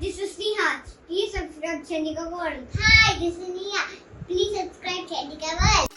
this is Neha. Please subscribe Chandika World. Hi, this is Neha. Please subscribe Chandika World.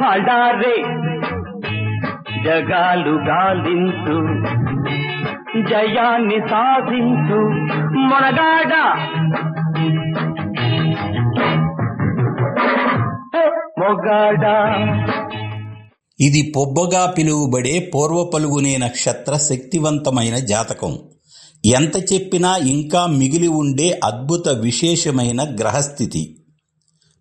బడారే జగాలు గాలించు జయాన్ని సాధించు మొనగాడ ఇది పొబ్బగా పిలువబడే పూర్వ పలుగునే నక్షత్ర శక్తివంతమైన జాతకం. ఎంత చెప్పినా ఇంకా మిగిలి ఉండే అద్భుత విశేషమైన గ్రహస్థితి.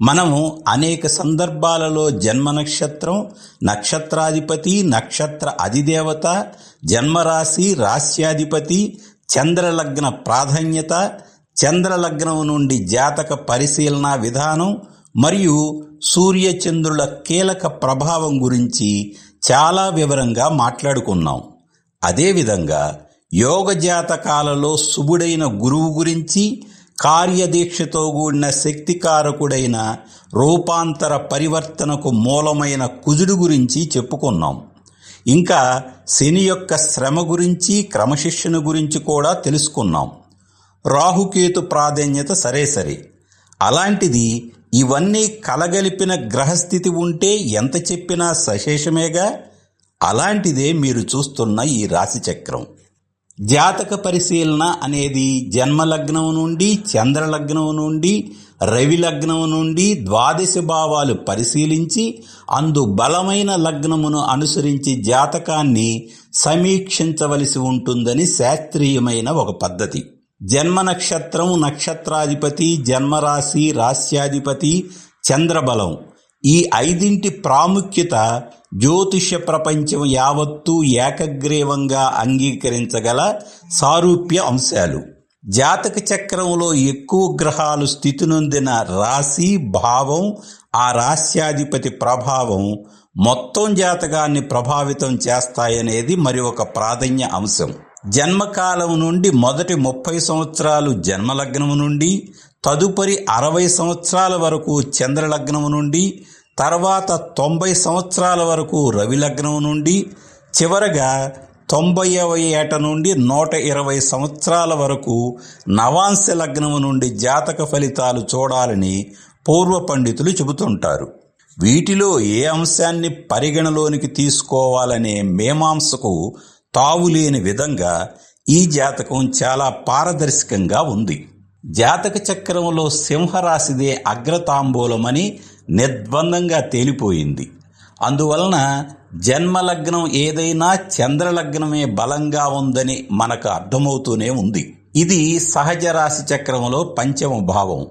మనము అనేక సందర్భాలలో జన్మ నక్షత్రం నక్షత్రాధిపతి నక్షత్ర అధిదేవత జన్మరాశి రాశ్యాధిపతి చంద్రలగ్న ప్రాధాన్యత చంద్రలగ్నం నుండి జాతక పరిశీలన విధానం మరియు సూర్యచంద్రుల కీలక ప్రభావం గురించి చాలా వివరంగా మాట్లాడుకున్నాం. అదేవిధంగా యోగ జాతకాలలో శుభుడైన గురువు గురించి కార్యదీక్షతో కూడిన శక్తికారకుడైన రూపాంతర పరివర్తనకు మూలమైన కుజుడు గురించి చెప్పుకున్నాం. ఇంకా శని యొక్క శ్రమ గురించి క్రమశిక్షణ గురించి కూడా తెలుసుకున్నాం. రాహుకేతు ప్రాధాన్యత సరే సరే అలాంటిది ఇవన్నీ కలగలిపిన గ్రహస్థితి ఉంటే ఎంత చెప్పినా సశేషమేగా? అలాంటిదే మీరు చూస్తున్న ఈ రాశిచక్రం. జాతక పరిశీలన అనేది జన్మలగ్నం నుండి చంద్రలగ్నం నుండి రవి లగ్నం నుండి ద్వాదశ భావాలు పరిశీలించి అందు బలమైన లగ్నమును అనుసరించి జాతకాన్ని సమీక్షించవలసి ఉంటుందని శాస్త్రీయమైన ఒక పద్ధతి. జన్మ నక్షత్రం నక్షత్రాధిపతి జన్మరాశి రాశ్యాధిపతి చంద్రబలం. ఈ ఐదింటి ప్రాముఖ్యత జ్యోతిష ప్రపంచం యావత్తూ ఏకగ్రీవంగా అంగీకరించగల సారూప్య అంశాలు. జాతక చక్రంలో ఎక్కువ గ్రహాలు స్థితి నొందిన రాశి భావం ఆ రాశ్యాధిపతి ప్రభావం మొత్తం జాతకాన్ని ప్రభావితం చేస్తాయనేది మరి ఒక ప్రాధాన్య అంశం. జన్మకాలం నుండి మొదటి ముప్పై సంవత్సరాలు జన్మలగ్నము నుండి తదుపరి అరవై సంవత్సరాల వరకు చంద్రలగ్నము నుండి తర్వాత తొంభై సంవత్సరాల వరకు రవి లగ్నం నుండి చివరగా తొంభైవ ఏట నుండి నూట ఇరవై సంవత్సరాల వరకు నవాంశ లగ్నము నుండి జాతక ఫలితాలు చూడాలని పూర్వ పండితులు చెబుతుంటారు. వీటిలో ఏ అంశాన్ని పరిగణలోనికి తీసుకోవాలనే మేమాంసకు తావులేని విధంగా ఈ జాతకం చాలా పారదర్శకంగా ఉంది. జాతక చక్రంలో సింహరాశిదే అగ్రతాంబూలమని నిర్బంధంగా తేలిపోయింది. అందువలన జన్మలగ్నం ఏదైనా చంద్రలగ్నమే బలంగా ఉందని మనకు అర్థమవుతూనే ఉంది. ఇది సహజ రాశి చక్రంలో పంచమ భావం.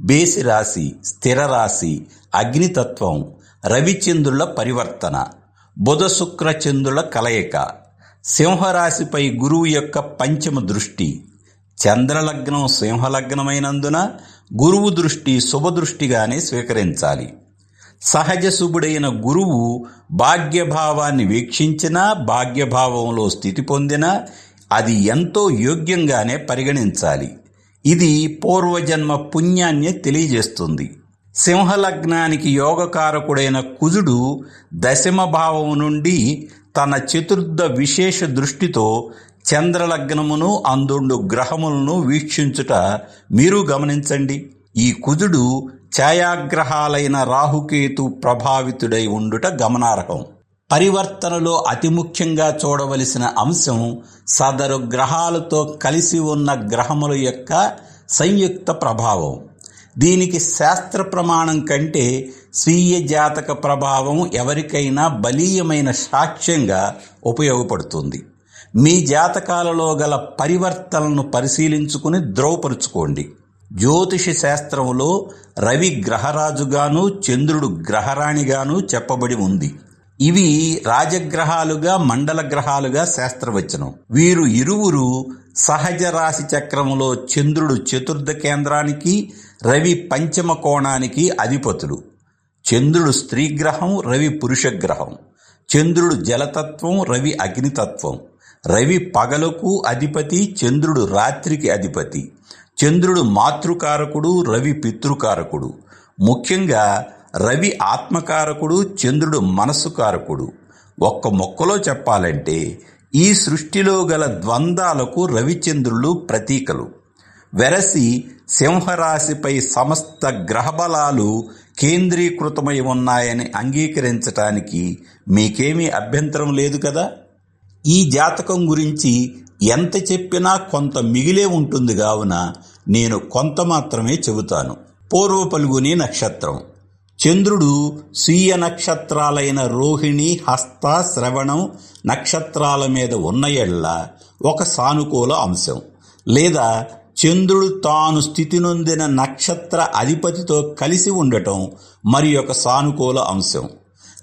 బేసి రాశి స్థిర రాశి అగ్నితత్వం రవిచంద్రుల పరివర్తన బుధ శుక్ర చంద్రుల కలయిక. సింహరాశిపై గురువు యొక్క పంచమ దృష్టి. చంద్రలగ్నం సింహలగ్నమైనందున గురువు దృష్టి శుభదృష్టిగానే స్వీకరించాలి. సహజ శుభుడైన గురువు భాగ్యభావాన్ని వీక్షించినా భాగ్యభావంలో స్థితి పొందినా అది ఎంతో యోగ్యంగానే పరిగణించాలి. ఇది పూర్వజన్మ పుణ్యాన్ని తెలియజేస్తుంది. సింహలగ్నానికి యోగకారకుడైన కుజుడు దశమభావం నుండి తన చతుర్థ విశేష దృష్టితో చంద్రలగ్నమును అందుండు గ్రహములను వీక్షించుట మీరు గమనించండి. ఈ కుజుడు ఛాయాగ్రహాలైన రాహుకేతు ప్రభావితుడై ఉండుట గమనార్హం. పరివర్తనలో అతి ముఖ్యంగా చూడవలసిన అంశం సదరు గ్రహాలతో కలిసి ఉన్న గ్రహముల యొక్క సంయుక్త ప్రభావం. దీనికి శాస్త్ర ప్రమాణం కంటే స్వీయ జాతక ప్రభావం ఎవరికైనా బలీయమైన సాక్ష్యంగా ఉపయోగపడుతుంది. మీ జాతకాలలో గల పరివర్తనలను పరిశీలించుకుని ద్రోవపరుచుకోండి జ్యోతిష శాస్త్రంలో రవి గ్రహరాజుగాను చంద్రుడు గ్రహరాణిగాను చెప్పబడి ఉంది. ఇవి రాజగ్రహాలుగా మండల గ్రహాలుగా శాస్త్రవచనం. వీరు ఇరువురు సహజ రాశి చక్రంలో చంద్రుడు చతుర్థ కేంద్రానికి రవి పంచమ కోణానికి అధిపతులు చంద్రుడు స్త్రీగ్రహం రవి పురుషగ్రహం. చంద్రుడు జలతత్వం రవి అగ్నితత్వం. రవి పగలకు అధిపతి చంద్రుడు రాత్రికి అధిపతి. చంద్రుడు మాతృకారకుడు రవి పితృకారకుడు. ముఖ్యంగా రవి ఆత్మకారకుడు చంద్రుడు మనస్సుకారకుడు. ఒక్క మొక్కలో చెప్పాలంటే ఈ సృష్టిలో గల ద్వంద్వాలకు రవిచంద్రులు ప్రతీకలు. వెరసి సింహరాశిపై సమస్త గ్రహబలాలు కేంద్రీకృతమై ఉన్నాయని అంగీకరించటానికి మీకేమీ అభ్యంతరం లేదు కదా? ఈ జాతకం గురించి ఎంత చెప్పినా కొంత మిగిలే ఉంటుంది కావున నేను కొంత మాత్రమే చెబుతాను. పూర్వ పలుగుని నక్షత్రం. చంద్రుడు స్వీయ నక్షత్రాలైన రోహిణి హస్త శ్రవణం నక్షత్రాల మీద ఉన్న ఎళ్ళ ఒక సానుకూల అంశం. లేదా చంద్రుడు తాను స్థితి నొందిన నక్షత్ర అధిపతితో కలిసి ఉండటం మరి ఒక సానుకూల అంశం.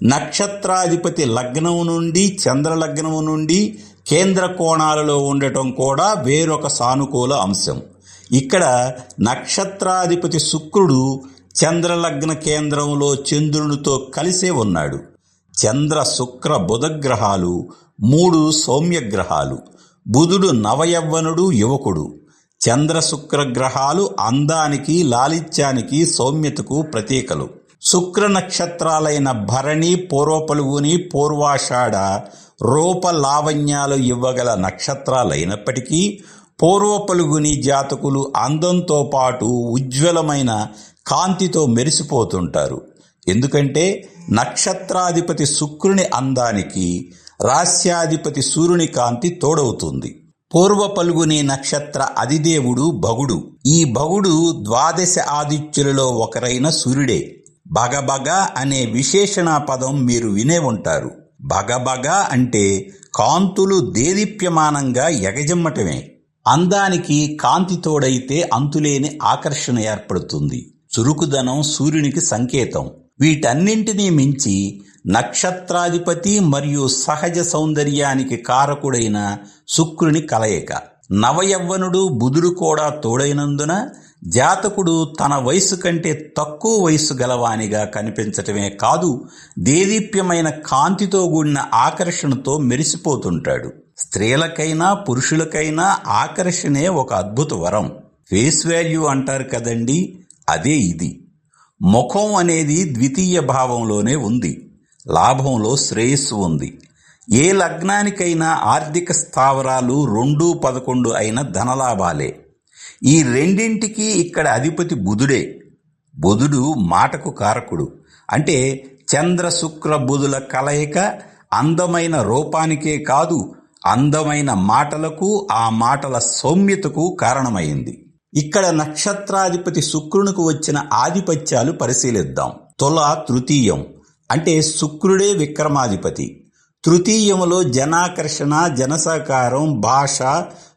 నక్షత్రాధిపతి లగ్నం నుండి చంద్రలగ్నము నుండి కేంద్ర కోణాలలో ఉండటం కూడా వేరొక సానుకూల అంశం. ఇక్కడ నక్షత్రాధిపతి శుక్రుడు చంద్రలగ్న కేంద్రంలో చంద్రునితో కలిసే ఉన్నాడు. చంద్ర శుక్ర బుధగ్రహాలు మూడు సౌమ్య గ్రహాలు బుధుడు నవయవ్వనుడు యువకుడు. చంద్ర శుక్ర గ్రహాలు అందానికి లాలిత్యానికి సౌమ్యతకు ప్రతీకలు. శుక్ర నక్షత్రాలైన భరణి పూర్వపలుగుని పూర్వాషాఢ రూప లావణ్యాలు ఇవ్వగల నక్షత్రాలైనప్పటికీ పూర్వపలుగుని జాతకులు అందంతో పాటు ఉజ్వలమైన కాంతితో మెరిసిపోతుంటారు. ఎందుకంటే నక్షత్రాధిపతి శుక్రుని అందానికి రాస్యాధిపతి సూర్యుని కాంతి తోడవుతుంది. పూర్వ పలుగుని నక్షత్ర అధిదేవుడు భగుడు. ఈ భగుడు ద్వాదశ ఆదిత్యులలో ఒకరైన సూర్యుడే. భగభగ అనే విశేషణ పదం మీరు వినే ఉంటారు. భగభగ అంటే కాంతులు దేదీప్యమానంగా ఎగజమ్మటమే. అందానికి కాంతి తోడైతే అంతులేని ఆకర్షణ ఏర్పడుతుంది. చురుకుదనం సూర్యునికి సంకేతం. వీటన్నింటినీ మించి నక్షత్రాధిపతి మరియు సహజ సౌందర్యానికి కారకుడైన శుక్రుని కలయిక. నవయవ్వనుడు బుధుడు కూడా తోడైనందున జాతకుడు తన వయసు కంటే తక్కువ వయసు గలవానిగా కనిపించటమే కాదు దేదీప్యమైన కాంతితో కూడిన ఆకర్షణతో మెరిసిపోతుంటాడు. స్త్రీలకైనా పురుషులకైనా ఆకర్షణే ఒక అద్భుత వరం. ఫేస్ వాల్యూ అంటారు కదండి అదే ఇది. ముఖం అనేది ద్వితీయ భావంలోనే ఉంది. లాభంలో శ్రేయస్సు ఉంది. ఏ లగ్నానికైనా ఆర్థిక స్థావరాలు రెండు పదకొండు అయిన ధనలాభాలే. ఈ రెండింటికి ఇక్కడ అధిపతి బుధుడే. బుధుడు మాటకు కారకుడు. అంటే చంద్ర శుక్ర బుధుల కలయిక అందమైన రూపానికే కాదు అందమైన మాటలకు ఆ మాటల సౌమ్యతకు కారణమైంది. ఇక్కడ నక్షత్రాధిపతి శుక్రునికి వచ్చిన ఆధిపత్యాలు పరిశీలిద్దాం. తుల తృతీయం. అంటే శుక్రుడే విక్రమాధిపతి. తృతీయములో జనాకర్షణ జనసహకారం భాష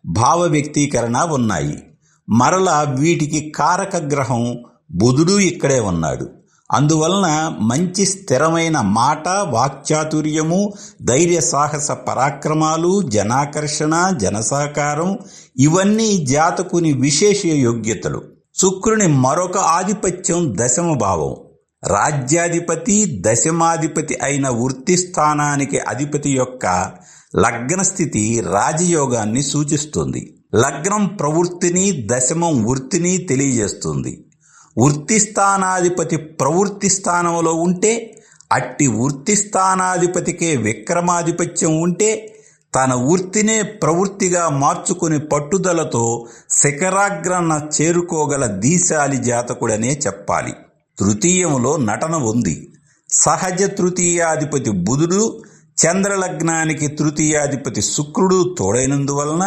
భావ వ్యక్తీకరణ ఉన్నాయి. మరల వీటికి కారక గ్రహం బుధుడు ఇక్కడే ఉన్నాడు. అందువలన మంచి స్థిరమైన మాట వాక్చాతుర్యము ధైర్య సాహస పరాక్రమాలు జనాకర్షణ జనసహకారం ఇవన్నీ జాతకుని విశేష యోగ్యతలు శుక్రుని మరొక ఆధిపత్యం దశమ భావం. రాజ్యాధిపతి దశమాధిపతి అయిన వృత్తి స్థానానికి అధిపతి యొక్క లగ్న స్థితి రాజయోగాన్ని సూచిస్తుంది. లగ్నం ప్రవృత్తిని దశమం వృత్తిని తెలియజేస్తుంది. వృత్తి స్థానాధిపతి ప్రవృత్తి స్థానంలో ఉంటే అట్టి వృత్తి స్థానాధిపతికే విక్రమాధిపత్యం ఉంటే తన వృత్తినే ప్రవృత్తిగా మార్చుకుని పట్టుదలతో శిఖరాగ్రన చేరుకోగల దీశాలి జాతకుడనే చెప్పాలి. తృతీయములో నటన ఉంది. సహజ తృతీయాధిపతి బుధుడు చంద్రలగ్నానికి తృతీయాధిపతి శుక్రుడు తోడైనందువలన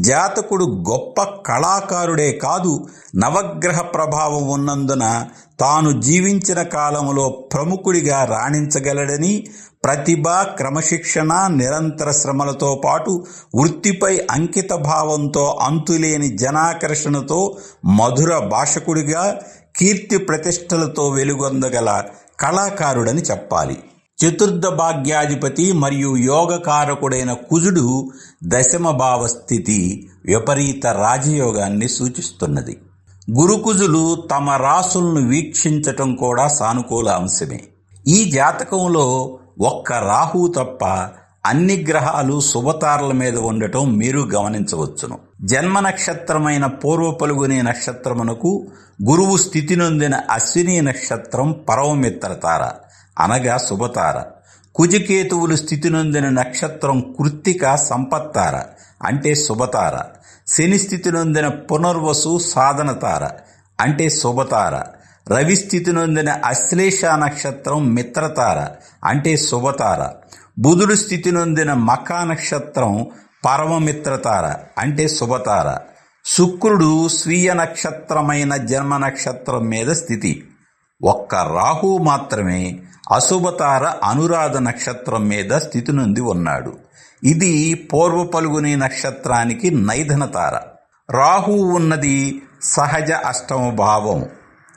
జాతకుడు గొప్ప కళాకారుడే కాదు నవగ్రహ ప్రభావం ఉన్నందున తాను జీవించిన కాలంలో ప్రముఖుడిగా రాణించగలడని ప్రతిభ క్రమశిక్షణ నిరంతర శ్రమలతో పాటు వృత్తిపై అంకిత భావంతో అంతులేని జనాకర్షణతో మధుర భాషకుడిగా కీర్తి ప్రతిష్టలతో వెలుగొందగల కళాకారుడని చెప్పాలి. చతుర్థ భాగ్యాధిపతి మరియు యోగకారకుడైన కుజుడు దశమ స్థితి విపరీత రాజయోగాన్ని సూచిస్తున్నది. గురుకుజులు తమ రాసులను వీక్షించటం కూడా సానుకూల అంశమే. ఈ జాతకంలో ఒక్క రాహు తప్ప అన్ని గ్రహాలు శుభతారల మీద ఉండటం మీరు గమనించవచ్చును. జన్మ నక్షత్రమైన పూర్వ పలుగుని నక్షత్రమునకు గురువు స్థితి నొందిన అశ్విని నక్షత్రం పరవమిత్ర తార అనగా శుభతార. కుజకేతువులు స్థితి నొందిన నక్షత్రం కృత్తిక సంపత్తార అంటే శుభతార. శని స్థితి నొందిన పునర్వసు సాధన తార అంటే శుభతార. రవి స్థితి నొందిన అశ్లేష నక్షత్రం మిత్రతార అంటే శుభతార. బుధుడు స్థితి నొందిన మకా నక్షత్రం పరమమిత్రతార అంటే శుభతార. శుక్రుడు స్వీయ నక్షత్రమైన జన్మ నక్షత్రం మీద స్థితి. ఒక్క రాహు మాత్రమే అశుభతార అనురాధ నక్షత్రం మీద స్థితి నుండి ఉన్నాడు. ఇది పూర్వ పలుగుని నక్షత్రానికి నైధన తార. రాహు ఉన్నది సహజ అష్టమ భావం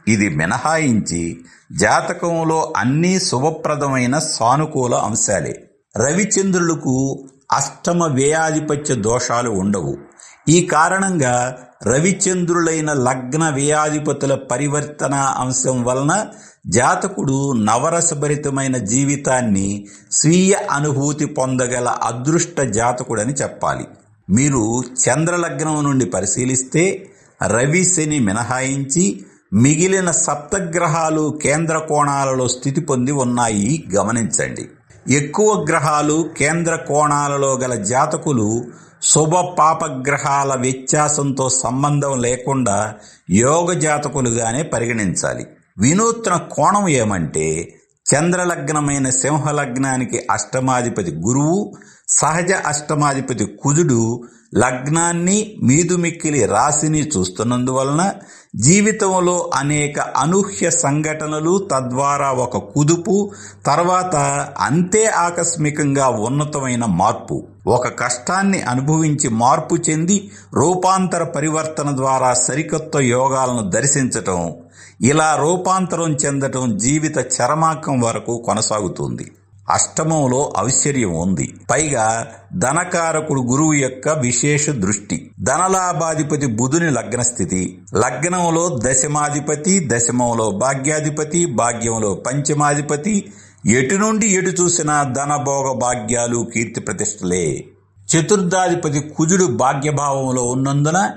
ఇది మినహాయించి జాతకంలో అన్నీ శుభప్రదమైన సానుకూల అంశాలే. రవిచంద్రులకు అష్టమ వ్యయాధిపత్య దోషాలు ఉండవు. ఈ కారణంగా రవిచంద్రులైన లగ్న వ్యయాధిపతుల పరివర్తన అంశం వలన జాతకుడు నవరసభరితమైన జీవితాన్ని స్వీయ అనుభూతి పొందగల అదృష్ట జాతకుడని చెప్పాలి. మీరు చంద్రలగ్నం నుండి పరిశీలిస్తే రవి శని మినహాయించి మిగిలిన సప్తగ్రహాలు కేంద్ర కోణాలలో స్థితి పొంది ఉన్నాయి గమనించండి. ఎక్కువ గ్రహాలు కేంద్ర కోణాలలో గల జాతకులు శుభ పాపగ్రహాల వ్యత్యాసంతో సంబంధం లేకుండా యోగ జాతకులుగానే పరిగణించాలి. వినూత్న కోణం ఏమంటే చంద్రలగ్నమైన సింహలగ్నానికి అష్టమాధిపతి గురువు సహజ అష్టమాధిపతి కుజుడు లగ్నాన్ని మీదుమిక్కిలి రాశిని చూస్తున్నందువలన జీవితంలో అనేక అనూహ్య సంఘటనలు తద్వారా ఒక కుదుపు తర్వాత అంతే ఆకస్మికంగా ఉన్నతమైన మార్పు. ఒక కష్టాన్ని అనుభవించి మార్పు చెంది రూపాంతర పరివర్తన ద్వారా సరికొత్త యోగాలను దర్శించటం ఇలా రూపాంతరం చెందటం జీవిత చరమాకం వరకు కొనసాగుతుంది. అష్టమంలో ఔశ్వర్యం ఉంది. పైగా ధనకారకుడు గురువు యొక్క విశేష దృష్టి. ధనలాభాధిపతి బుధుని లగ్న స్థితి. లగ్నంలో దశమాధిపతి దశమంలో భాగ్యాధిపతి భాగ్యంలో పంచమాధిపతి. ఎటు నుండి ఎటు చూసినా ధనభోగ భాగ్యాలు కీర్తి ప్రతిష్టలే. చతుర్థాధిపతి కుజుడు భాగ్యభావంలో ఉన్నందున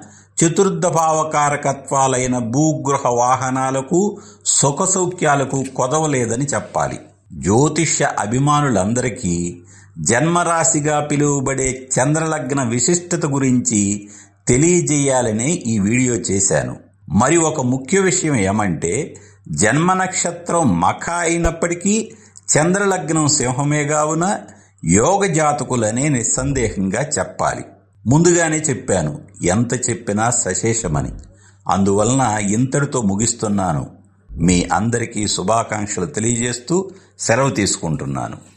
చతుర్థ భావకారకత్వాలైన భూగ్రహ వాహనాలకు సుఖ సౌఖ్యాలకు కొదవలేదని చెప్పాలి. జ్యోతిష్య అభిమానులందరికీ జన్మరాశిగా పిలువబడే చంద్రలగ్న విశిష్టత గురించి తెలియజేయాలని ఈ వీడియో చేశాను. మరి ఒక ముఖ్య విషయం ఏమంటే జన్మ నక్షత్రం మఖ అయినప్పటికీ చంద్రలగ్నం సింహమే కావున యోగ జాతకులనే నిస్సందేహంగా చెప్పాలి. ముందుగానే చెప్పాను ఎంత చెప్పినా సశేషమని. అందువలన ఇంతటితో ముగిస్తున్నాను. మీ అందరికీ శుభాకాంక్షలు తెలియజేస్తూ సెలవు తీసుకుంటున్నాను.